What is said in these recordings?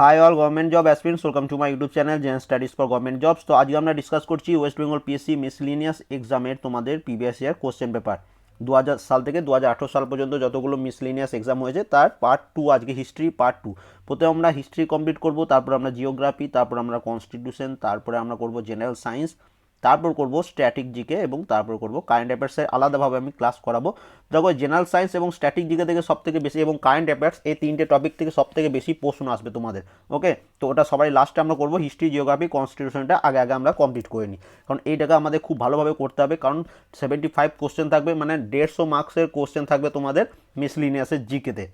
Hi all government job aspirants welcome to my YouTube channel Gen Studies for government jobs তো আজকে আমরা discuss করছি West Bengal PSC miscellaneous এক্সামের তোমাদের previous year question paper দু হাজার সাল থেকে দু হাজার আঠারো সাল পর্যন্ত যতগুলো মিসলিনিয়াস এক্সাম হয়েছে, তার পার্ট টু আজকে হিস্ট্রি পার্ট টু প্রথমে আমরা হিস্ট্রি কমপ্লিট করব, তারপর আমরা জিওগ্রাফি তারপর আমরা কনস্টিটিউশন তারপরে আমরা করব জেনারেল সায়েন্স তারপর করব স্ট্যাটিক জিকে এবং তারপর করব কারেন্ট অ্যাফেয়ার্সের আলাদাভাবে আমি ক্লাস করাবো। দেখো জেনারেল সায়েন্স এবং স্ট্যাটিক জিকে থেকে সব থেকে বেশি এবং কারেন্ট অ্যাফেয়ার্স এই তিনটে টপিক থেকে সব থেকে বেশি প্রশ্ন আসবে তোমাদের ওকে তো ওটা সবাই লাস্টে আমরা করব হিস্ট্রি জিওগ্রাফি কনস্টিটিউশনটা আগে আগে আমরা কমপ্লিট করে নিই। কারণ এইটাকে আমাদের খুব ভালোভাবে করতে হবে, কারণ সেভেন্টি ফাইভ কোশ্চেন থাকবে মানে দেড়শো মার্কসের কোশ্চেন থাকবে তোমাদের মিসলিনিয়াসের জিকেতে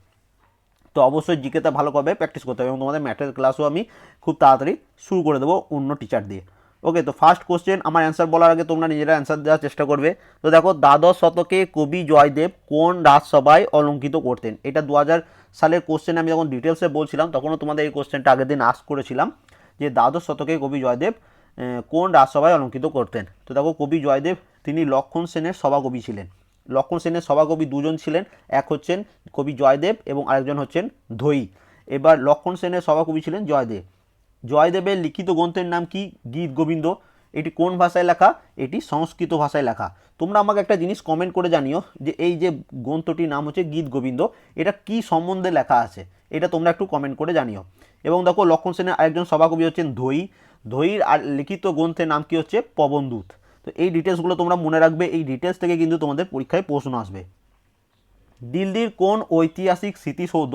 তো। অবশ্যই জিকেতে ভালোভাবে প্র্যাকটিস করতে হবে এবং তোমাদের ম্যাথের ক্লাসও আমি খুব তাড়াতাড়ি শুরু করে দেবো অন্য টিচার দিয়ে। ওকে তো ফার্স্ট কোশ্চেন আমার অ্যান্সার বলার আগে তোমরা নিজেরা অ্যান্সার দেওয়ার চেষ্টা করবে। তো দেখো, দ্বাদশ শতকে কবি জয়দেব কোন রাজসভায় অলঙ্কিত করতেন? এটা দু হাজার সালের কোশ্চেন আমি যখন ডিটেলসে বলছিলাম, তখনও তোমাদের এই কোশ্চেনটা আগের দিন আস করেছিলাম যে দ্বাদশ শতকে কবি জয়দেব কোন রাজসভায় অলঙ্কিত করতেন? তো দেখো, কবি জয়দেব, তিনি লক্ষণ সেনের সভাকবি ছিলেন। লক্ষণ সেনের সভাকবি দুজন ছিলেন, এক হচ্ছেন কবি জয়দেব এবং আরেকজন হচ্ছেন ধৈ এবার লক্ষণ সেনের সভাকবি ছিলেন জয়দেব। জয়দেবের লিখিত গ্রন্থের নাম কি? গীত গোবিন্দ। এটি কোন ভাষায় লেখা? এটি সংস্কৃত ভাষায় লেখা। তোমরা আমাকে একটা জিনিস কমেন্ট করে জানিও যে এই যে গ্রন্থটির নাম হচ্ছে গীত গোবিন্দ, এটা কি সম্বন্ধে লেখা আছে? এটা তোমরা একটু কমেন্ট করে জানিও। এবং দেখো, লক্ষণ সেনের আরেকজন সভাকবি হচ্ছেন ধৈ ধৈর আর লিখিত গ্রন্থের নাম কি হচ্ছে? পবনদূত। তো এই ডিটেলসগুলো তোমরা মনে রাখবে, এই ডিটেলস থেকে কিন্তু তোমাদের পরীক্ষায় প্রশ্ন আসবে। দিল্লির কোন ঐতিহাসিক স্মৃতিসৌধ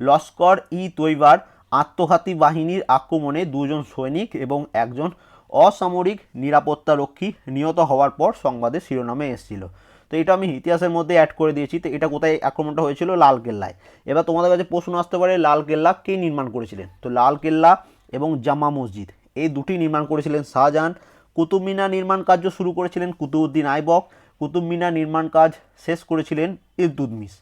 লস্কর ই তৈবার আত্মঘাতী বাহিনীর আক্রমণে দুজন সৈনিক এবং একজন অসামরিক নিরাপত্তারক্ষী নিহত হওয়ার পর সংবাদের শিরোনামে এসেছিল। তো এটা আমি ইতিহাসের মধ্যে অ্যাড করে দিয়েছি। তো এটা কোথায় আক্রমণটা হয়েছিল? লালকেল্লায়। এবার তোমাদের কাছে প্রশ্ন আসতে পারে, লালকেল্লা কে নির্মাণ করেছিলেন? তো লালকেল্লা এবং জামা মসজিদ, এই দুটি নির্মাণ করেছিলেন শাহজাহান। কুতুব মিনার নির্মাণ কার্য শুরু করেছিলেন কুতুবউদ্দিন আইবক। কুতুব মিনার নির্মাণ কাজ শেষ করেছিলেন ইলতুদমিস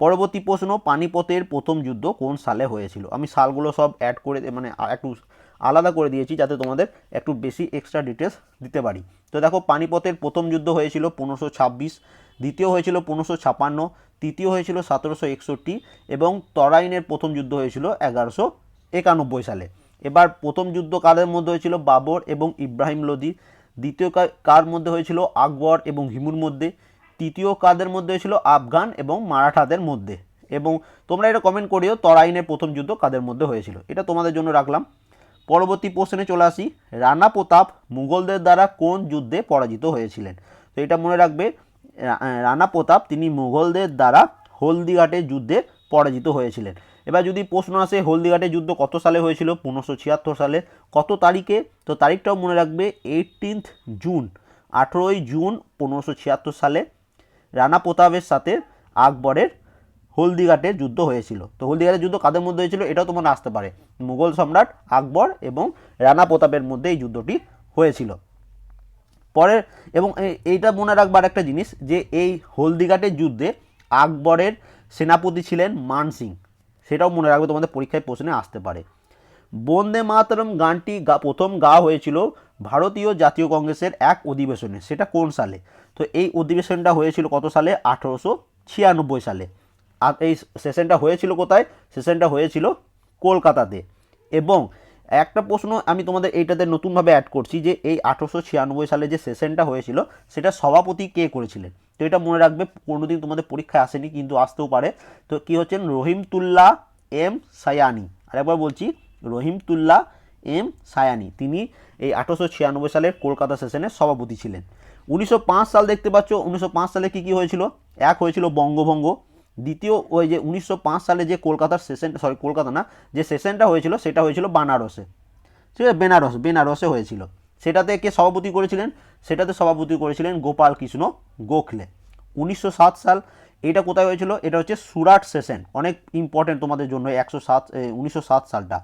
পরবর্তী প্রশ্ন, পানিপথের প্রথম যুদ্ধ কোন সালে হয়েছিল? আমি সালগুলো সব অ্যাড করে মানে একটু আলাদা করে দিয়েছি যাতে তোমাদের একটু বেশি এক্সট্রা ডিটেলস দিতে পারি। তো দেখো, পানিপথের প্রথম যুদ্ধ হয়েছিল পনেরোশো ছাব্বিশ, দ্বিতীয় হয়েছিল পনেরোশো ছাপান্ন, তৃতীয় হয়েছিল সতেরোশো একষট্টি এবং তরাইনের প্রথম যুদ্ধ হয়েছিল এগারোশো একানব্বই সালে। এবার প্রথম যুদ্ধ কাদের মধ্যে হয়েছিল? বাবর এবং ইব্রাহিম লোদি। দ্বিতীয় কার মধ্যে হয়েছিল? আকবর এবং হিমুর মধ্যে। তৃতীয় কাদের মধ্যে হয়েছিল আফগান এবং মারাঠাদের মধ্যে। এবং তোমরা এটা কমেন্ট করিও, তরাইনের প্রথম যুদ্ধ কাদের মধ্যে হয়েছিল? এটা তোমাদের জন্য রাখলাম। পরবর্তী প্রশ্নে চলে আসি। রানা প্রতাপ মুঘলদের দ্বারা কোন যুদ্ধে পরাজিত হয়েছিলেন? তো এটা মনে রাখবে রানা প্রতাপ তিনি মুঘলদের দ্বারা হলদিঘাটের যুদ্ধে পরাজিত হয়েছিলেন। এবার যদি প্রশ্ন আসে হলদিঘাটের যুদ্ধ কত সালে হয়েছিল? পনেরোশো ছিয়াত্তর সালে। কত তারিখে? তো তারিখটাও মনে রাখবে এইটিনথ জুন আঠেরোই জুন পনেরোশো ছিয়াত্তর সালে। রানা প্রতাপের সাথে আকবরের হলদিঘাটের যুদ্ধ হয়েছিল। তো হলদিঘাটের যুদ্ধ কাদের মধ্যে হয়েছিল? এটাও তোমার আসতে পারে। মুঘল সম্রাট আকবর এবং রানা প্রতাপের মধ্যে এই যুদ্ধটি হয়েছিল। পরের এবং এই- এইটা মনে রাখবার একটা জিনিস যে এই হলদিঘাটের যুদ্ধে আকবরের সেনাপতি ছিলেন মান সিং। সেটাও মনে রাখবে তোমাদের পরীক্ষায় প্রশ্নে আসতে পারে। বন্দে মাতরম গানটি গা প্রথম গাওয়া হয়েছিল ভারতীয় জাতীয় কংগ্রেসের এক অধিবেশনে। সেটা কোন সালে? তো এই অধিবেশনটা হয়েছিল কত সালে? আঠেরোশো ছিয়ানব্বই সালে। আর এই সেশনটা হয়েছিল কোথায়? সেশনটা হয়েছিল কলকাতাতে। এবং একটা প্রশ্ন আমি তোমাদের এইটাতে নতুনভাবে অ্যাড করছি যে এই আঠেরোশো ছিয়ানব্বই সালে যে সেশনটা হয়েছিল, সেটা সভাপতি কে করেছিলেন? তো এটা মনে রাখবে কোনোদিন তোমাদের পরীক্ষায় আসেনি, কিন্তু আসতেও পারে। তো কী হচ্ছেন? রহিমতুল্লাহ এম সায়ানি। আর একবার বলছি রহিমতুল্লাহ এম সায়ানি। তিনি এই আঠেরোশো ছিয়ানব্বই সালের কলকাতা সেশনের সভাপতি ছিলেন। উনিশশো পাঁচ সাল দেখতে পাচ্ছ, উনিশশো পাঁচ সালে কী কী হয়েছিল? এক হয়েছিল বঙ্গভঙ্গ, দ্বিতীয় ওই যে উনিশশো পাঁচ সালে যে কলকাতার সেশন সরি কলকাতা না, যে সেশনটা হয়েছিল, সেটা হয়েছিল বানারসে। ঠিক আছে, বেনারস, বেনারসে হয়েছিল। সেটাতে কে সভাপতি করেছিলেন? সেটাতে সভাপতি করেছিলেন গোপাল কৃষ্ণ গোখলে। উনিশশো সাত সাল এটা কোথায় হয়েছিল? এটা হচ্ছে সুরাট সেশন। অনেক ইম্পর্টেন্ট তোমাদের জন্য একশো সাত উনিশশো সালটা।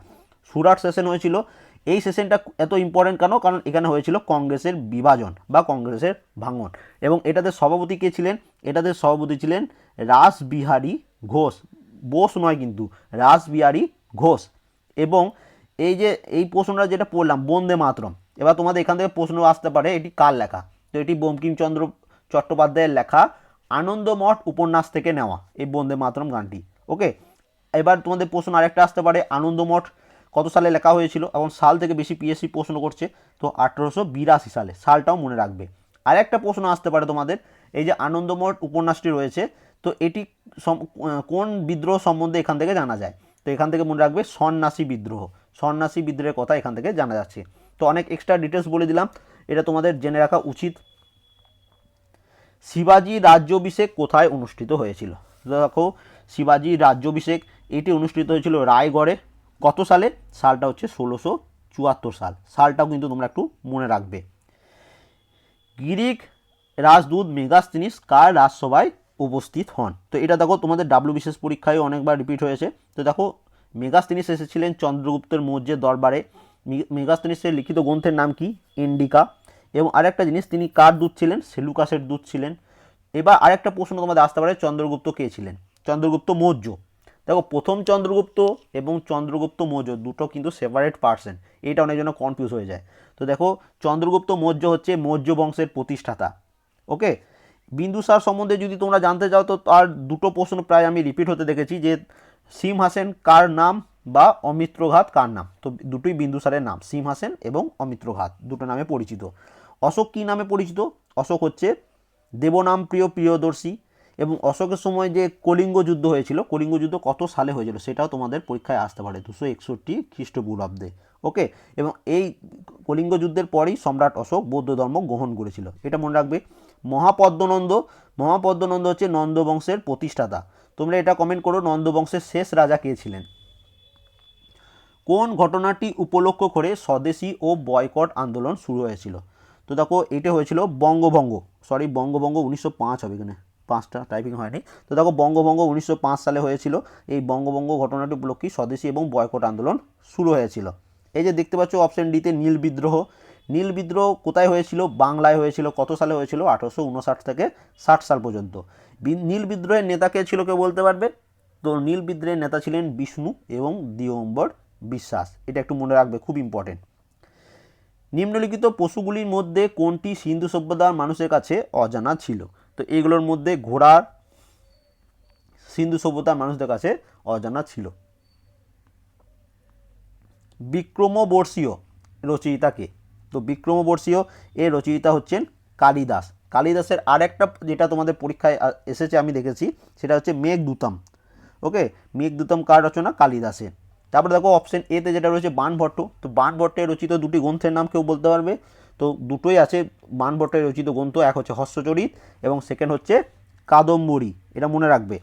সুরাট সেশন হয়েছিল। এই সেশনটা এত ইম্পর্টেন্ট কেন? কারণ এখানে হয়েছিল কংগ্রেসের বিভাজন বা কংগ্রেসের ভাঙন। এবং এটাতে সভাপতি কে ছিলেন? এটাতে সভাপতি ছিলেন রাসবিহারী ঘোষ। বোস নয় কিন্তু, রাসবিহারী ঘোষ। এবং এই যে, এই প্রশ্নটা যেটা পড়লাম, বন্দে মাতরম। এবার তোমাদের এখান থেকে প্রশ্ন আসতে পারে, এটি কার লেখা? তো এটি বঙ্কিমচন্দ্র চট্টোপাধ্যায়ের লেখা, আনন্দমঠ উপন্যাস থেকে নেওয়া, এই বন্দে মাতরম গানটি। ওকে এবার তোমাদের প্রশ্ন আরেকটা আসতে পারে, আনন্দমঠ কত সালে লেখা হয়েছিল এবং সাল থেকে বেশি পিএসসি প্রশ্ন করছে? তো আঠেরোশো বিরাশি সালে, সালটাও মনে রাখবে। আর একটা প্রশ্ন আসতে পারে তোমাদের, এই যে আনন্দমঠ উপন্যাসটি রয়েছে, তো এটি কোন বিদ্রোহ সম্বন্ধে এখান থেকে জানা যায়? তো এখান থেকে মনে রাখবে সন্ন্যাসী বিদ্রোহ। সন্ন্যাসী বিদ্রোহের কথা এখান থেকে জানা যাচ্ছে। তো অনেক এক্সট্রা ডিটেলস বলে দিলাম, এটা তোমাদের জেনে রাখা উচিত। শিবাজি রাজ্যাভিষেক কোথায় অনুষ্ঠিত হয়েছিল? দেখো, শিবাজি রাজ্যাভিষেক, এটি অনুষ্ঠিত হয়েছিল রায়গড়ে। কত সালে সালটা হচ্ছে ষোলোশো চুয়াত্তর সাল। সালটাও কিন্তু তোমরা একটু মনে রাখবে। গ্রিক রাজদূত মেগাস্তিনিস কার রাজসভায় উপস্থিত হন? তো এটা দেখো, তোমাদের ডাব্লিউ বিশেষ পরীক্ষায় অনেকবার রিপিট হয়েছে। তো দেখো, মেগাস্তিনিস এসেছিলেন চন্দ্রগুপ্তের মৌর্যের দরবারে। মেগাস্তিনিসের লিখিত গ্রন্থের নাম কি? ইন্ডিকা। এবং আরেকটা জিনিস, তিনি কার দূত ছিলেন? সেলুকাসের দূত ছিলেন। এবার আরেকটা প্রশ্ন তোমাদের আসতে পারে, চন্দ্রগুপ্ত কে ছিলেন? চন্দ্রগুপ্ত মৌর্য। দেখো, প্রথম চন্দ্রগুপ্ত এবং চন্দ্রগুপ্ত মৌর্য দুটো কিন্তু সেপারেট পার্সন এটা অনেক জন্য কনফিউজ হয়ে যায়। তো দেখো, চন্দ্রগুপ্ত মৌর্য হচ্ছে মৌর্য বংশের প্রতিষ্ঠাতা ওকে বিন্দুসার সম্বন্ধে যদি তোমরা জানতে চাও, তো তার দুটো প্রশ্ন প্রায় আমি রিপিট হতে দেখেছি যে সিম হাসেন কার নাম বা অমিত্রঘাত কার নাম? তো দুটোই বিন্দুসারের নাম সিম হাসেন এবং অমিত্রঘাত, দুটো নামে পরিচিত। অশোক কী নামে পরিচিত? অশোক হচ্ছে দেবনাম প্রিয় প্রিয়দর্শী এবং অশোকের সময় যে কলিঙ্গ যুদ্ধ হয়েছিল, কলিঙ্গ যুদ্ধ কত সালে হয়েছিল সেটাও তোমাদের পরীক্ষায় আসতে পারে, দুশো একষট্টি খ্রিস্টপূর্বাব্দে, ওকে? এবং এই কলিঙ্গ যুদ্ধের পরেই সম্রাট অশোক বৌদ্ধ ধর্ম গ্রহণ করেছিল। এটা মনে রাখবে। মহাপদ্মনন্দ মহাপদ্মনন্দ হচ্ছে নন্দবংশের প্রতিষ্ঠাতা। তোমরা এটা কমেন্ট করো, নন্দবংশের শেষ রাজা কে ছিলেন? কোন ঘটনাটি উপলক্ষ করে স্বদেশী ও বয়কট আন্দোলন শুরু হয়েছিল? তো দেখো, এটা হয়েছিল বঙ্গভঙ্গ সরি বঙ্গভঙ্গ উনিশশো পাঁচ হবে এখানে। পাঁচটা টাইপিং হয়নি। তো দেখো বঙ্গভঙ্গ উনিশশো পাঁচ সালে হয়েছিল। এই বঙ্গভঙ্গ ঘটনাটি উপলক্ষে স্বদেশী এবং বয়কট আন্দোলন শুরু হয়েছিল। এই যে দেখতে পাচ্ছ অপশন ডিতে নীল বিদ্রোহ। নীল বিদ্রোহ কোথায় হয়েছিল? বাংলায় হয়েছিল। কত সালে হয়েছিল? আঠারোশো উনষাট থেকে ষাট সাল পর্যন্ত। নীল বিদ্রোহের নেতা কে ছিল কেউ বলতে পারবে? তো নীল বিদ্রোহের নেতা ছিলেন বিষ্ণু এবং দিগম্বর বিশ্বাস। এটা একটু মনে রাখবে, খুব ইম্পর্টেন্ট নিম্নলিখিত পশুগুলির মধ্যে কোনটি সিন্ধু সভ্যতার মানুষের কাছে অজানা ছিল? তো এইগুলোর মধ্যে ঘোড়ার সিন্ধু সভ্যতার মানুষদের কাছে অজানা ছিল। বিক্রমবর্ষীয় রচয়িতাকে, তো বিক্রমবর্ষীয় এর রচয়িতা হচ্ছেন কালিদাস। কালিদাসের আরেকটা যেটা তোমাদের পরীক্ষায় এসেছে আমি দেখেছি, সেটা হচ্ছে মেঘদূতম। ওকে? মেঘদূতম কার রচনা? কালিদাসের। তারপরে দেখো অপশন এতে যেটা রয়েছে বাণভট্ট তো বাণভট্টের রচিত দুটি গ্রন্থের নাম কেউ বলতে পারবে? তো দুটোই আছে বাণভট্টের রচিত গ্রন্থ, এক হচ্ছে হস্যচরিত এবং সেকেন্ড হচ্ছে কাদম্বরী, এটা মনে রাখবে।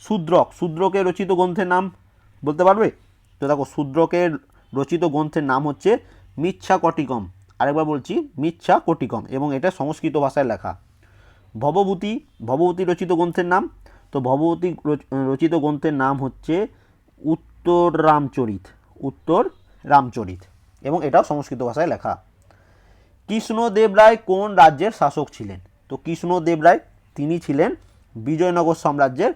শূদ্রক শূদ্রকের রচিত গ্রন্থের নাম বলতে পারবে? তো দেখো শূদ্রকের রচিত গ্রন্থের নাম হচ্ছে মিচ্ছা কটিকম আরেকবার বলছি মিচ্ছা কটিকম এবং এটা সংস্কৃত ভাষায় লেখা। ভবভূতি ভবভূতি রচিত গ্রন্থের নাম, তো ভবভূতি রচ- রচিত গ্রন্থের নাম হচ্ছে উত্তর রামচরিত উত্তর রামচরিত এবং এটাও সংস্কৃত ভাষায় লেখা। কৃষ্ণদেব রায় কোন রাজ্যের শাসক ছিলেন? তো কৃষ্ণদেব রায় তিনি ছিলেন বিজয়নগর সাম্রাজ্যের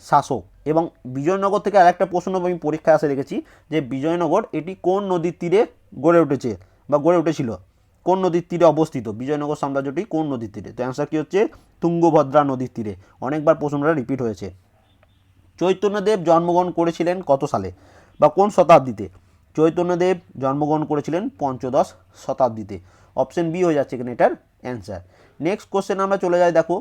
শাসক। এবং বিজয়নগর থেকে আরেকটা প্রশ্ন আমি পরীক্ষায় আসে রেখেছি যে বিজয়নগর এটি কোন নদীর তীরে গড়ে উঠেছে বা গড়ে উঠেছিল? কোন নদীর তীরে অবস্থিত? বিজয়নগর সাম্রাজ্যটি কোন নদীর তীরে? তো অ্যান্সার কী হচ্ছে? তুঙ্গভদ্রা নদীর তীরে। অনেকবার প্রশ্নটা রিপিট হয়েছে। চৈতন্যদেব জন্মগ্রহণ করেছিলেন কত সালে? বা কোন শতাব্দীতে? চৈতন্যদেব জন্মগ্রহণ করেছিলেন পঞ্চদশ শতাব্দীতে। অপশন বি হয়ে যাচ্ছে এখানে এটার অ্যান্সার নেক্সট কোশ্চেন আমরা চলে যাই, দেখো।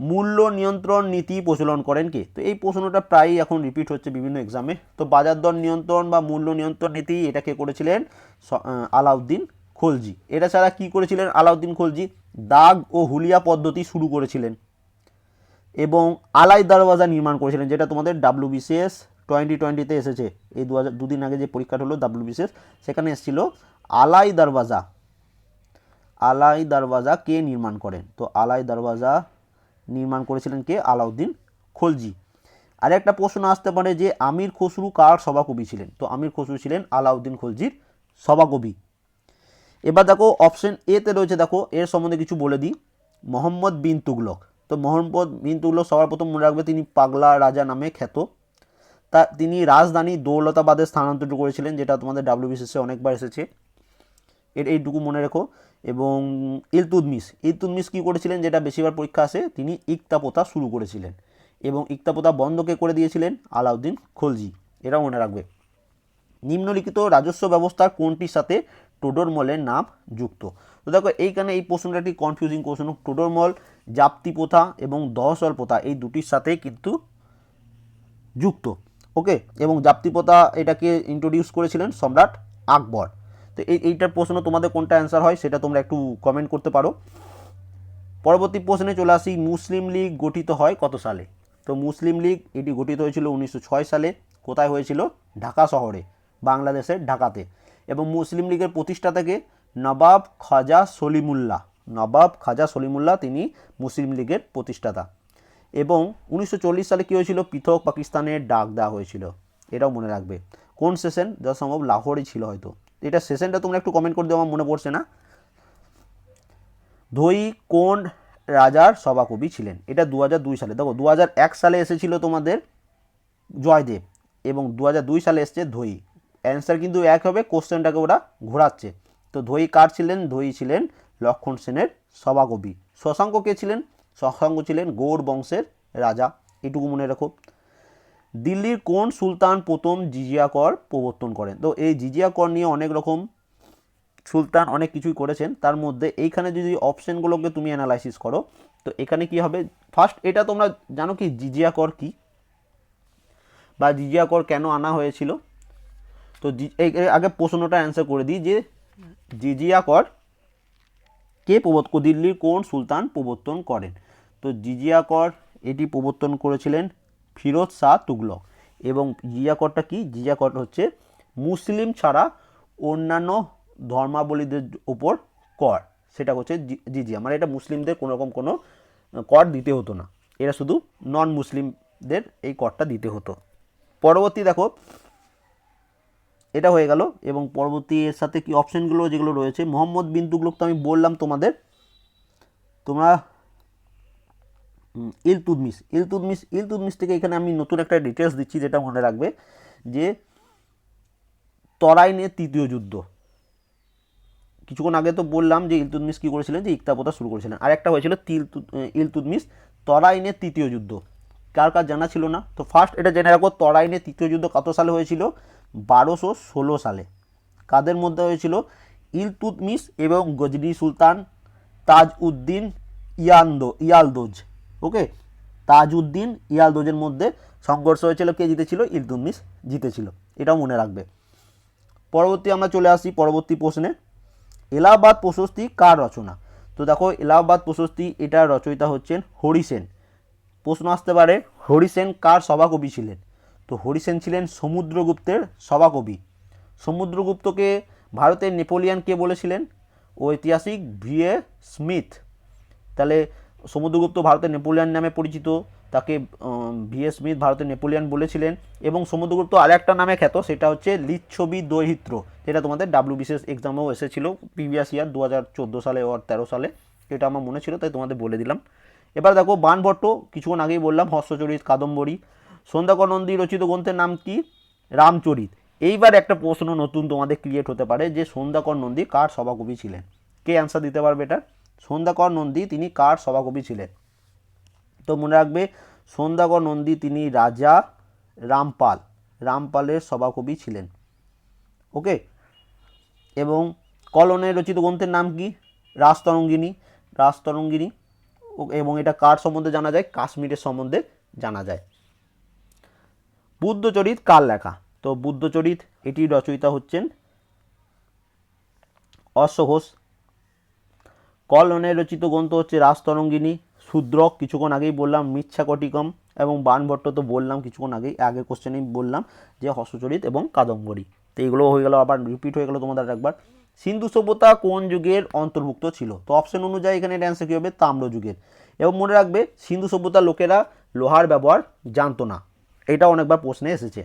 মূল্য নিয়ন্ত্রণ নীতি প্রচলন করেন কে? তো এই প্রশ্নটা প্রায়ই এখন রিপিট হচ্ছে বিভিন্ন এক্সামে তো বাজার দর নিয়ন্ত্রণ বা মূল্য নিয়ন্ত্রণ নীতি, এটা কে করেছিলেন? আলাউদ্দিন খলজি। এটা ছাড়া কি করেছিলেন? আলাউদ্দিন খলজি। দাগ ও হুলিয়া পদ্ধতি শুরু করেছিলেন এবং আলাই দরওয়াজা নির্মাণ করেছিলেন, যেটা তোমাদের ডাব্লিউ বিসিএস টোয়েন্টি টোয়েন্টিতে এসেছে। এই দু হাজার, দুদিন আগে যে পরীক্ষাটা হলো ডাব্লিউ বিসিএস সেখানে এসেছিল আলাই দরওয়াজা। আলাই দরওয়াজা কে নির্মাণ করেন? তো আলাই দরওয়াজা নির্মাণ করেছিলেন কে? আলাউদ্দিন খলজি। আর একটা প্রশ্ন আসতে পারে যে আমির খসরু কার সভাকবি ছিলেন? তো আমির খসরু ছিলেন আলাউদ্দিন খলজির সভাকবি। এবার দেখো অপশন এতে রয়েছে দেখো, এর সম্বন্ধে কিছু বলে দিই। মোহাম্মদ বিন তুগলক। তো মোহাম্মদ বিন তুগলক সবার প্রথম মনে রাখবে তিনি পাগলা রাজা নামে খ্যাত। তা তিনি রাজধানী দৌলতাবাদে স্থানান্তরিত করেছিলেন, যেটা তোমাদের ডাব্লিউবিসিসে অনেকবার এসেছে। এর এইটুকু মনে রেখো। এবং ইলতুদমিস ইলতুদমিস কী করেছিলেন, যেটা বেশিরভাগ পরীক্ষা আসে, তিনি ইকতা প্রথা শুরু করেছিলেন। এবং ইক্তাপোতা বন্ধ কে করে দিয়েছিলেন? আলাউদ্দিন খলজি। এটাও মনে রাখবে। নিম্নলিখিত রাজস্ব ব্যবস্থার কোনটির সাথে টোডরমলের নাম যুক্ত? তো দেখো, এইখানে এই প্রশ্নটা একটি কনফিউজিং কোশ্চেন টোডরমল জাপ্তি প্রথা এবং দহসল প্রথা এই দুটির সাথে কিন্তু যুক্ত। ওকে, এবং জাপ্তি প্রথা এটাকে ইন্ট্রোডিউস করেছিলেন সম্রাট আকবর। তো এই, এইটার প্রশ্ন তোমাদের কোনটা অ্যান্সার হয় সেটা তোমরা একটু কমেন্ট করতে পারো। পরবর্তী প্রশ্নে চলে আসি, মুসলিম লীগ গঠিত হয় কত সালে? তো মুসলিম লীগ এটি গঠিত হয়েছিল উনিশশো ছয় সালে, কোথায় হয়েছিল? ঢাকা শহরে, বাংলাদেশের ঢাকাতে। এবং মুসলিম লীগের প্রতিষ্ঠাতাকে নবাব খাজা সলিমুল্লাহ, নবাব খাজা সলিমুল্লাহ তিনি মুসলিম লীগের প্রতিষ্ঠাতা। এবং উনিশশো চল্লিশ সালে কী হয়েছিল? পৃথক পাকিস্তানের ডাক দেওয়া হয়েছিল। এটাও মনে রাখবে। কোন সেশন? যা সম্ভব লাহোরই ছিল হয়তো। এটা সেশনটা তোমরা একটু কমেন্ট করে দেওয়া আমার মনে পড়ছে না। ধই কোন রাজার সভাকবি ছিলেন। এটা দু হাজার দুই সালে। দেখো দু হাজার এক সালে এসেছিল তোমাদের জয়দেব এবং দু হাজার দুই সালে এসছে ধই। অ্যান্সার কিন্তু এক হবে কোশ্চেনটাকে ওরা ঘোরাচ্ছে। তো ধই কার ছিলেন? ধই ছিলেন লক্ষণ সেনের সভাকবি। শশাঙ্ক কে ছিলেন? শশাঙ্ক ছিলেন গৌড় বংশের রাজা। এটুকু মনে রাখো। দিল্লির কোন সুলতান প্রথম জিজিয়া কর প্রবর্তন করেন? তো এই জিজিয়া কর নিয়ে অনেক রকম সুলতান অনেক কিছুই করেছেন। তার মধ্যে এইখানে যদি অপশানগুলোকে তুমি অ্যানালাইসিস করো, তো এখানে কি হবে? ফার্স্ট এটা তোমরা জানো কি জিজিয়া কর কি? বা জিজিয়া কর কেন আনা হয়েছিল? তো আগে প্রশ্নটা অ্যান্সার করে দিই যে জিজিয়া কর কে প্রবর্তন দিল্লির কোন সুলতান প্রবর্তন করেন? তো জিজিয়া কর, এটি প্রবর্তন করেছিলেন ফিরোজ শাহ তুগলক। এবং জিজিয়া করটা কি? জিজিয়া কর হচ্ছে মুসলিম ছাড়া অন্যান্য ধর্মাবলীদের উপর কর। সেটা হচ্ছে জিজিয়া। মানে এটা মুসলিমদের কোনো রকম কোনো কর দিতে হতো না। এরা শুধু নন মুসলিমদের এই করটা দিতে হতো। পরবর্তী দেখো, এটা হয়ে গেল। এবং পরবর্তী এর সাথে কি অপশানগুলো যেগুলো রয়েছে? মোহাম্মদ বিন তুগলক তো আমি বললাম তোমাদের। তোমরা ইলতুদমিস ইলতুদমিস ইলতুদমিস থেকে এখানে আমি নতুন একটা ডিটেলস দিচ্ছি যেটা মনে রাখবে যে তরাইনের তৃতীয় যুদ্ধ। কিছুক্ষণ আগে তো বললাম যে ইলতুদমিস কী করেছিলেন? যে ইকতাপতা শুরু করেছিলেন। আর একটা হয়েছিল তিল ইলতুদমিস তরাইনের তৃতীয় যুদ্ধ। কার কার জানা ছিল না? তো ফার্স্ট এটা জেনে রাখো তরাইনের তৃতীয় যুদ্ধ কত সালে হয়েছিল? বারোশো ষোলো সালে। কাদের মধ্যে হয়েছিল? ইলতুদমিস এবং গজনি সুলতান তাজ উদ্দিন ইয়ান্দো, ইয়ালদোজ। ওকে? তাজউদ্দিন ইয়ালদোজের মধ্যে সংঘর্ষ হয়েছিল, কে জিতেছিল? ইলতুদমিস জিতেছিল। এটাও মনে রাখবে। পরবর্তী আমরা চলে আসি পরবর্তী প্রশ্নে। এলাহাবাদ প্রশস্তি কার রচনা? তো দেখো, এলাহাবাদ প্রশস্তি এটার রচয়িতা হচ্ছেন হরিসেন প্রশ্ন আসতে পারে হরিসেন কার সভাকবি ছিলেন? তো হরিসেন ছিলেন সমুদ্রগুপ্তের সভাকবি। সমুদ্রগুপ্তকে ভারতের নেপোলিয়ান কে বলেছিলেন? ঐতিহাসিক ভিএ স্মিথ। তাহলে সমুদ্রগুপ্ত ভারতের নেপোলিয়ান নামে পরিচিত। তাকে ভিএস স্মিথ ভারতের নেপোলিয়ান বলেছিলেন এবং সমুদ্রগুপ্ত আরেকটা নামে খ্যাত, সেটা হচ্ছে লিচ্ছবি দৈহিত্র, যেটা তোমাদের ডাব্লিউ বিসিএস এক্সামেও এসেছিল প্রিভিয়াস ইয়ার দু হাজার চোদ্দ সালে ও তেরো সালে, এটা আমার মনে ছিল, তাই তোমাদের বলে দিলাম। এবার দেখো, বানভট্ট, কিছুক্ষণ আগেই বললাম হর্ষচরিত কাদম্বরী। সন্ধ্যাকর নন্দী রচিত গ্রন্থের নাম কি? রামচরিত। এইবার একটা প্রশ্ন নতুন তোমাদের ক্রিয়েট হতে পারে যে সন্ধ্যাকর নন্দী কার সভাকবি ছিলেন? কে অ্যান্সার দিতে পারবে এটা সন্ধ্যাকর নন্দী তিনি কার সভাকবি ছিলেন? তো মনে রাখবে, সন্ধ্যাকর নন্দী তিনি রাজা রামপাল, রামপালের সভাকবি ছিলেন। ওকে? এবং কলনের রচিত গ্রন্থের নাম কি? রাজতরঙ্গিনী রাজতরঙ্গিনী। এবং এটা কার সম্বন্ধে জানা যায়? কাশ্মীরের সম্বন্ধে জানা যায়। বুদ্ধচরিত কার লেখা? তো বুদ্ধচরিত এটির রচয়িতা হচ্ছেন অশ্বঘোষ কলনের রচিত গ্রন্থ হচ্ছে রাজতরঙ্গিনী শূদ্রক কিছুক্ষণ আগেই বললাম মিচ্ছা কটিকম এবং বানভট্ট তো বললাম কিছুক্ষণ আগেই, আগের কোশ্চেনেই বললাম যে হস্তচরিত এবং কাদম্বরী। তো এইগুলো হয়ে গেল, আবার রিপিট হয়ে গেল তোমাদের একবার। সিন্ধু সভ্যতা কোন যুগের অন্তর্ভুক্ত ছিল? তো অপশন অনুযায়ী এখানে অ্যান্সার কী হবে? তাম্র যুগের। এবং মনে রাখবে, সিন্ধু সভ্যতার লোকেরা লোহার ব্যবহার জানতো না। এটা অনেকবার প্রশ্নে এসেছে।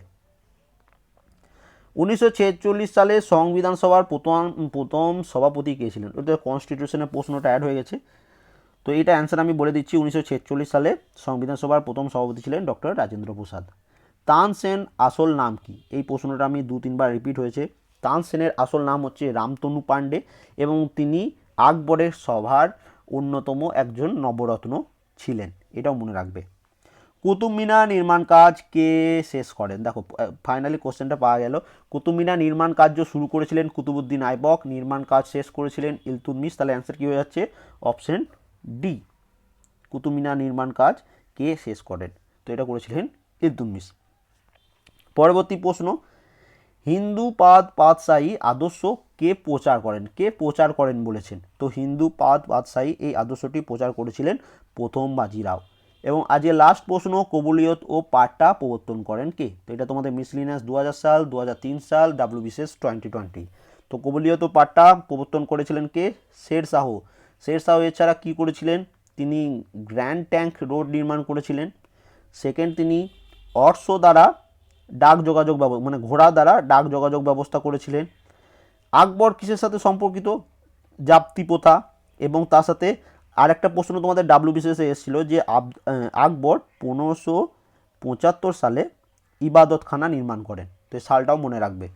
উনিশশো ছেচল্লিশ সালে সংবিধান সভার প্রথম প্রথম সভাপতি কে ছিলেন? ওটা কনস্টিটিউশনের প্রশ্নটা অ্যাড হয়ে গেছে। তো এটা অ্যান্সার আমি বলে দিচ্ছি, উনিশশো ছেচল্লিশ সালে সংবিধান সভার প্রথম সভাপতি ছিলেন ডক্টর রাজেন্দ্র প্রসাদ। তানসেন আসল নাম কি? এই প্রশ্নটা আমি দু, তিনবার রিপিট হয়েছে। তানসেনের আসল নাম হচ্ছে রামতনু পাণ্ডে এবং তিনি আকবরের সভার অন্যতম একজন নবরত্ন ছিলেন। এটাও মনে রাখবে। কুতুব মিনার নির্মাণ কাজ কে শেষ করেন? দেখো ফাইনালি কোশ্চেনটা পাওয়া গেল। কুতুব মিনার নির্মাণ কার্য শুরু করেছিলেন কুতুবুদ্দিন আইবক। নির্মাণ কাজ শেষ করেছিলেন ইলতুতমিশ তাহলে অ্যান্সার কী হয়ে যাচ্ছে? অপশন ডি কুতুব মিনার নির্মাণ কাজ কে শেষ করেন? তো এটা করেছিলেন ইলতুতমিশ পরবর্তী প্রশ্ন, হিন্দু পাদ পাতশাহী আদর্শ কে প্রচার করেন? কে প্রচার করেন বলেছেন? তো হিন্দু পাদ পাতশাহী এই আদর্শটি প্রচার করেছিলেন প্রথম বাজিরাও এবং আজকে লাস্ট প্রশ্ন, কবুলিয়ত ও পাট্টা প্রবর্তন করেন কে? তো এটা তোমাদের মিসলিনাস দু হাজার সাল দু হাজার তিন সাল ডাব্লিউ বিশেষ টোয়েন্টি টোয়েন্টি তো কবুলিয়ত ও পাট্টা প্রবর্তন করেছিলেন কে? শের শাহ। শের শাহ এছাড়া কী করেছিলেন? তিনি গ্র্যান্ড ট্যাঙ্ক রোড নির্মাণ করেছিলেন। সেকেন্ড তিনি অর্শ দ্বারা ডাক যোগাযোগ ব্যবস্থা মানে ঘোড়া দ্বারা ডাক যোগাযোগ ব্যবস্থা করেছিলেন। আকবর কিসের সাথে সম্পর্কিত? জাপ্তি প্রথা এবং তার সাথে আরেকটা প্রশ্ন তোমাদের ডাব্লু বিশেষে এসেছিল যে আকবর পনেরোশো পঁচাত্তর সালে ইবাদতখানা নির্মাণ করেন। তো সালটাও মনে রাখবে।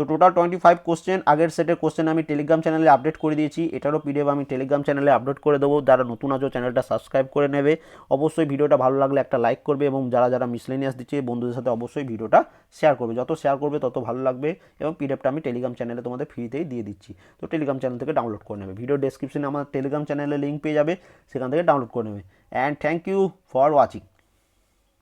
তো টোটাল টোয়েন্টি ফাইভ কোশ্চেন আগের সেটের কোশ্চেন আমি টেলিগ্রাম চ্যানেলে আপডেট করে দিয়েছি। এটারও পিডিএফ আমি টেলিগ্রাম চ্যানেলে আপলোড করে দেবো। যারা নতুন আছো চ্যানেলটা সাবস্ক্রাইব করে নেবে। অবশ্যই ভিডিওটা ভালো লাগলে একটা লাইক করবে এবং যারা যারা মিসলেনিয়াস দিচ্ছে, বন্ধুদের সাথে অবশ্যই ভিডিওটা শেয়ার করবে। যত শেয়ার করবে, তত ভালো লাগবে এবং পিডিএফটা আমি টেলিগ্রাম চ্যানেলে তোমাদের ফ্রিতেই দিয়ে দিচ্ছি। তো টেলিগ্রাম চ্যানেল থেকে ডাউনলোড করে নেবে। ভিডিও ডেসক্রিপশনে আমার টেলিগ্রাম চ্যানেলে লিঙ্ক পেয়ে যাবে, সেখান থেকে ডাউনলোড করে নেবে। And thank you for watching